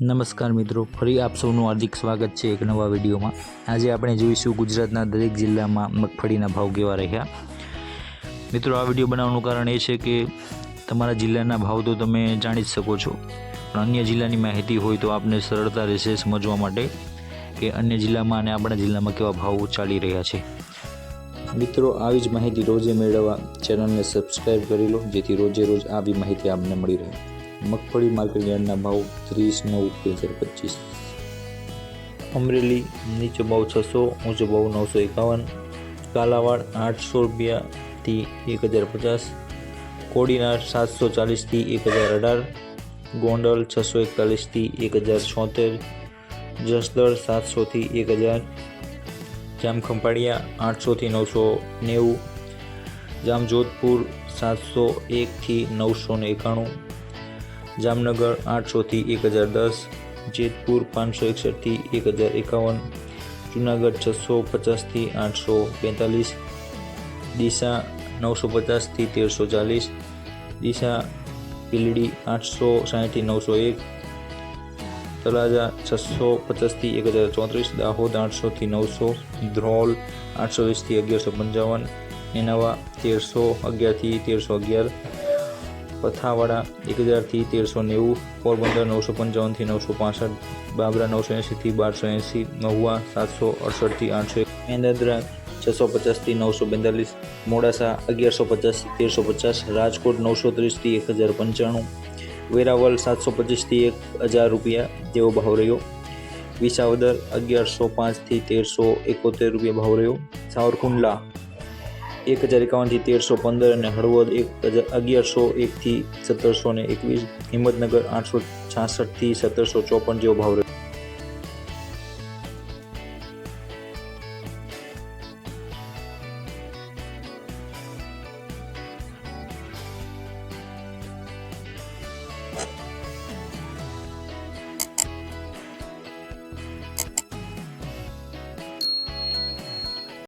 નમસ્કાર મિત્રો, ફરી આપ સૌનું હાર્દિક સ્વાગત છે એક નવા વિડીયોમાં. આજે આપણે જોઈશું ગુજરાતના દરેક જિલ્લામાં મગફળીના ભાવ કેવા રહ્યા. મિત્રો, આ વીડિયો બનાવવાનું કારણ એ છે કે તમારા જિલ્લાના ભાવ તો તમે જાણી જ શકો છો. પણ અન્ય જિલ્લાની માહિતી હોય તો આપને સરળતા રહેશે સમજવા માટે કે અન્ય જિલ્લામાં અને આપણા જિલ્લામાં કેવા ભાવ ચાલી રહ્યા છે. મિત્રો, આવી જ માહિતી રોજે મેળવવા ચેનલને સબસ્ક્રાઈબ કરી લો, જેથી રોજે રોજ આવી માહિતી આપને મળી રહે. મગફળી માર્કેટ યાર્ડના ભાવ ત્રીસ નવ બે હજાર પચીસ. અમરેલી નીચો ભાવ છસો, ઊંચો ભાવ નવસો એકાવન. કાલાવાડ આઠસો રૂપિયાથી એક હજાર પચાસ. કોડીનાર સાતસો ચાલીસથી એક હજાર અઢાર. ગોંડલ છસો એકતાલીસથી એક હજાર છોતેર. જસદળ સાતસોથી એક હજાર. જામખંભાળિયા આઠસોથી નવસો નેવું. જામજોધપુર સાતસો એકથી નવસો એકાણું. જામનગર આઠસોથી એક હજાર દસ, જેતપુર પાંચસો એકસઠથી એક હજાર એકાવન, જુનાગઢ છસો પચાસથી આઠસો બેતાલીસ, ડીસા નવસો પચાસથી તેરસો ચાલીસ, ડીસા પીલડી આઠસો સાહીઠથી નવસો એક, તળાજા છસો પચાસથી એક હજાર ચોત્રીસ, દાહોદ આઠસોથી નવસો, ધ્રોલ આઠસો વીસથી અગિયારસો પંચાવન નેનાવા તેરસો અગિયારથી તેરસો અગિયાર પથાવાડા એક હજારથી તેરસો નેવું, પોરબંદર નવસો પંચાવનથી નવસો પાસઠ, બાબરા નવસો એંશીથી બારસો એંશી, મહુવા સાતસો અડસઠથી આઠસો એક મેંદરદરા છસો પચાસથી નવસો બેતાલીસ, મોડાસા અગિયારસો પચાસથી તેરસો પચાસ, રાજકોટ નવસો ત્રીસથી એક હજાર પંચાણું વેરાવલ સાતસો પચીસથી એક હજાર રૂપિયા જેવો ભાવ રહ્યો. વિસાવદર અગિયારસો પાંચથી તેરસો એકોતેર રૂપિયા ભાવ રહ્યો. સાવરકુંડલા એક હજાર એકાવનથી તેરસો પંદર અને હળવદ એક હજાર અગિયારસો એકથી સત્તરસો ને એકવીસ. હિંમતનગર આઠસો છાસઠથી સત્તરસો ચોપન જેવો ભાવ